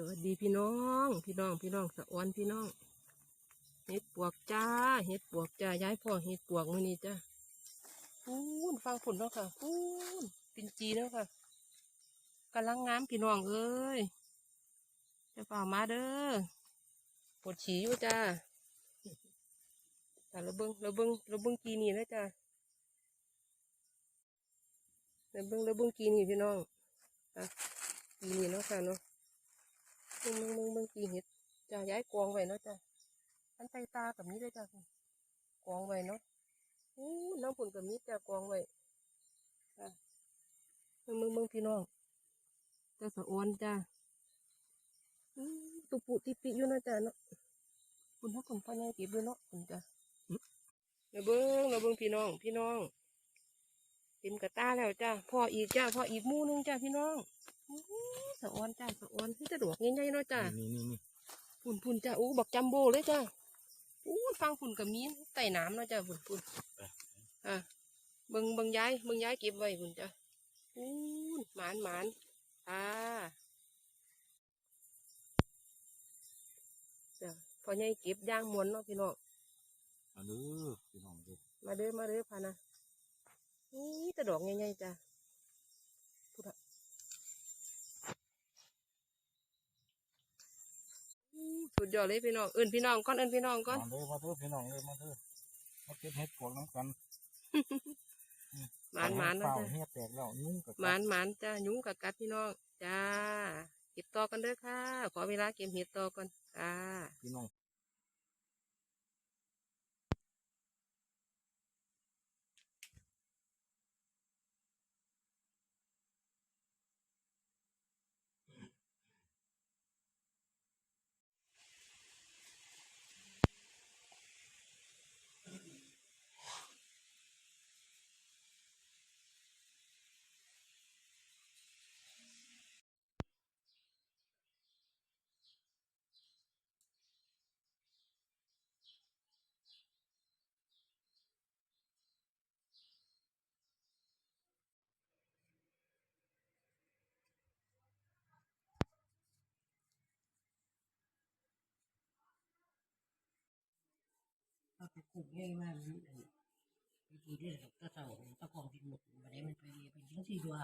สวัสดีพี่น้อง พี่น้องพี่น้องสะออนพี่น้อง เห็ดปวกจ้า เห็ดปวกจ้าย้ายพ่อเห็ดปวกมื่อนี้จ้าพูนฟังผุนแล้วค่ะพูนปินจีแล้วค่ะกำลังงามพี่น้องเอ้ยจะเป่ามาเด้อปวดฉี่อยู่จ้าแต่เราเบิ้งเราเบิ้งเราเบิ้งกีนี่แล้วจ้าเราเบิ้งเราเบิ้งกีนี่พี่น้องอะกีนี่เนาะค่ะเนาะ เบิ่งเบิ่งเบิ่งเบิ่งกีเห็ดจ้าย้ายกองไว้เนาะจ้าอันใส่ตากับนี้เลยจ้ากองไว้เนาะอู้น้ำผุนกับนี้จ้ากองไว้จ้าเบิ่งเบิ่งเบิ่งพี่น้องจ้าสะออนจ้าอู้ตุปุติปิอยู่เนาะจ้าเนาะคุณถ้าคุณพ่อใหญ่เก็บด้วยเนาะคุณจ้าเราเบิ่งเราเบิ่งพี่น้อง พี่น้องเต็มกระตาแล้วจ้าพ่ออีกจ้าพ่ออีกมู่หนึงจ้าพี่น้อง สะออนจ้าสะออนที่จะดอกง่ายๆเนาะจ้านี่นี่นี่ฝุ่นฝุ่นจ้าอู้บักจัมโบ้เลยจ้าอู้ฟังฝุ่นกับมีนไต่น้ำเนาะจ้าฝุ่นฝุ่นอะเบิงเบิงย้ายเบิงย้ายเก็บไว้ฝุ่นจ้าอู้หมานหมานอ่าจ้าพอใหญ่เก็บย่างมวนเนาะพี่น้องมาเด้อพี่น้องเด้อมาเด้อมาเด้อพานะอู้แต่ดอกง่ายๆจ้าพูดอะอู้สุ ดยอดเลยพี่น้อง เอินพี่น้องก่อนเอินพี่น้องก่อนมาเด้อมาเด้อพี่น้องเด้อมาเด้อมาเก็บเห็ดปวกน้ำกันหมานหมานเปเนาะล่าจ้ะเห็ดแตกแล้วนุ่งกับหมานหมานจ้ายุ้งกับกัดพี่น้องจ้าเก็บต่อกันเด้อค่ะ ขอเวลาเก็บเห็ดต่อก่อนจ้าพี่น้อง ถ้าไปขุดง่ายมากมันวิธีได้กับตะเสาตะกองที่หมดวันนี้มันไปเรียนเป็นชิ้นสี่ตัว